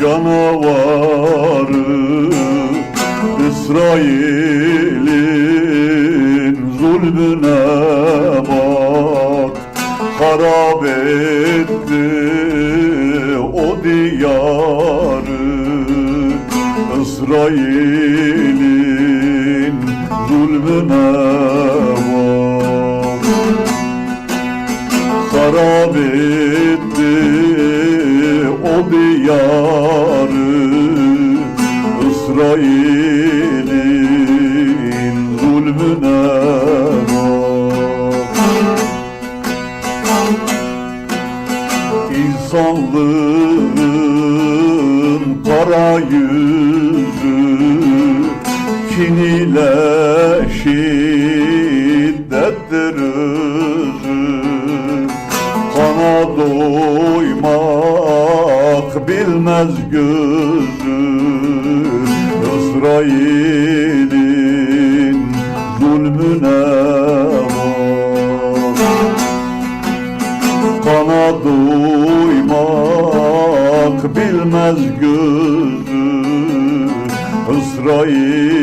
canavarı İsrail'in zulmüne bak Harap etti o diyarı İsrail'in zulmüne bak. Harap etti İnsanlığın kara yüzü Kin ile şiddettir Kana doymak bilmez gözü İsrail'in zulmüne bak. Kana doymak bilmez gözü İsrail'in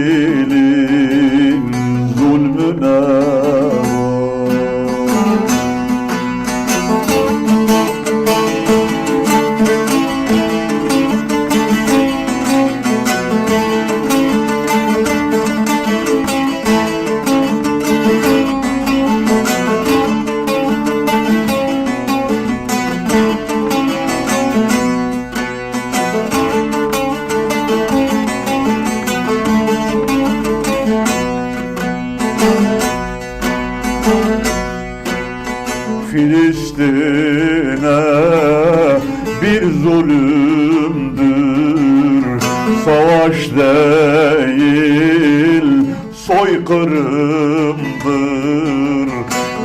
Filistin'e bir zulümdür. Savaş değil soykırımdır.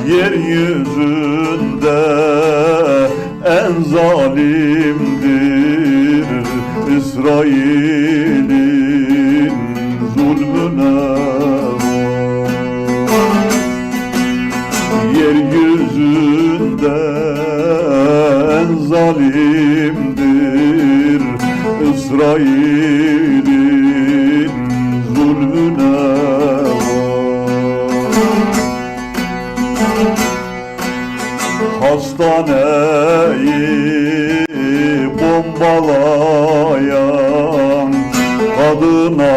Yeryüzünde en zalimdir. İsrail'in bombalayan Kadına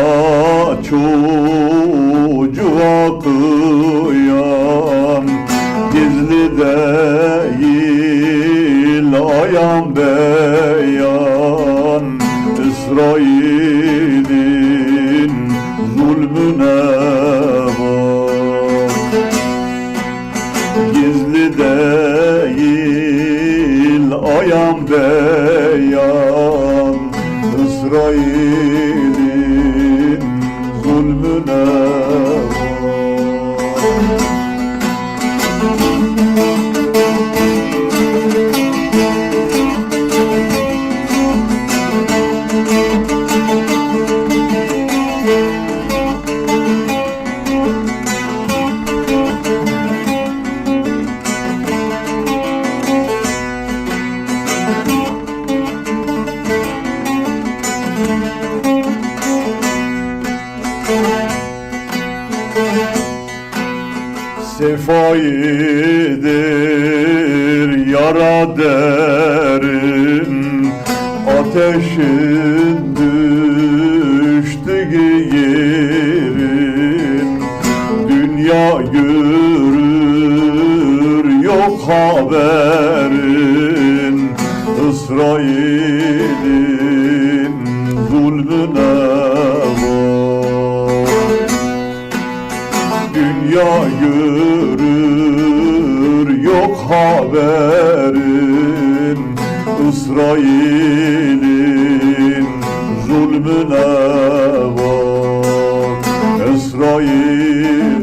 çocuğa kıyan Gizli değil ayan beyan İsrail'in zulmüne Sefaidir yara derin Ateşin düştü yerin Dünya görür yok haberin. İsrail'in zulmüne Dünya görür yok haberin. İsrail'in zulmüne bak İsrail'in